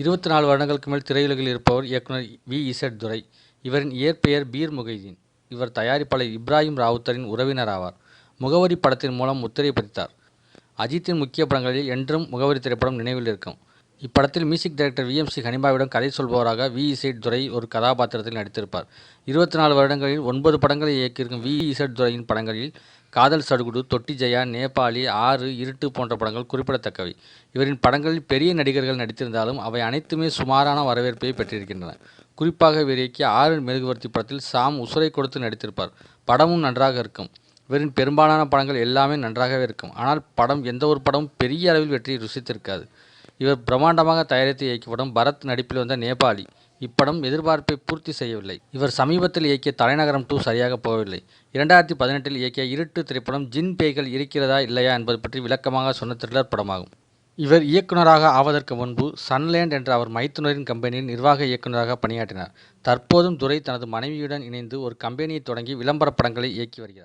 இருபத்தி நாலு வருடங்களுக்கு மேல் திரையுலகில் இருப்பவர் இயக்குனர் வி இசட் துரை. இவரின் இயற்பெயர் பீர் முகைதீன். இவர் தயாரிப்பாளர் இப்ராஹிம் ராவுத்தரின் உறவினர் ஆவார். முகவரி படத்தின் மூலம் முத்திரை பதித்தார். அஜித்தின் முக்கிய படங்களில் என்றும் முகவரி திரைப்படம் நினைவில் இருக்கும். இப்படத்தில் மியூசிக் டைரக்டர் வி ஹனிமாவிடம் சி கதை சொல்பவராக வி இசைட் துரை ஒரு கதாபாத்திரத்தில் நடித்திருப்பார். இருபத்தி நாலு வருடங்களில் ஒன்பது படங்களை இயக்கியிருக்கும் வி இசைட் துரையின் படங்களில் காதல் சடுகுடு தொட்டி ஜெயா நேபாளி ஆறு இருட்டு போன்ற படங்கள் குறிப்பிடத்தக்கவை. இவரின் படங்களில் பெரிய நடிகர்கள் நடித்திருந்தாலும் அவை அனைத்துமே சுமாரான வரவேற்பை பெற்றிருக்கின்றன. குறிப்பாக இவர் இயக்கிய ஆறு மெழுகுவர்த்தி படத்தில் சாம் உசுரை கொடுத்து நடித்திருப்பார். படமும் நன்றாக இருக்கும். இவரின் பெரும்பாலான படங்கள் எல்லாமே நன்றாகவே இருக்கும். ஆனால் படம் எந்த ஒரு படமும் பெரிய அளவில் வெற்றியை ருசித்திருக்காது. இவர் பிரம்மாண்டமாக தயாரித்து இயக்கப்படும் பரத் நடிப்பில் வந்த நேபாளி. இப்படம் எதிர்பார்ப்பை பூர்த்தி செய்யவில்லை. இவர் சமீபத்தில் இயக்கிய தலைநகரம் டூ சரியாக போகவில்லை. இரண்டாயிரத்தி பதினெட்டில் இயக்கிய இருட்டு திரைப்படம் ஜின் பேய்கள் இருக்கிறதா இல்லையா என்பது பற்றி விளக்கமாக சொன்ன த்ரில்லர் படமாகும். இவர் இயக்குனராக ஆவதற்கு முன்பு சன்லேண்ட் என்ற அவர் மைத்துனரின் கம்பெனியின் நிர்வாக இயக்குனராக பணியாற்றினார். தற்போதும் துரை தனது மனைவியுடன் இணைந்து ஒரு கம்பெனியை தொடங்கி விளம்பர படங்களை இயக்கி வருகிறார்.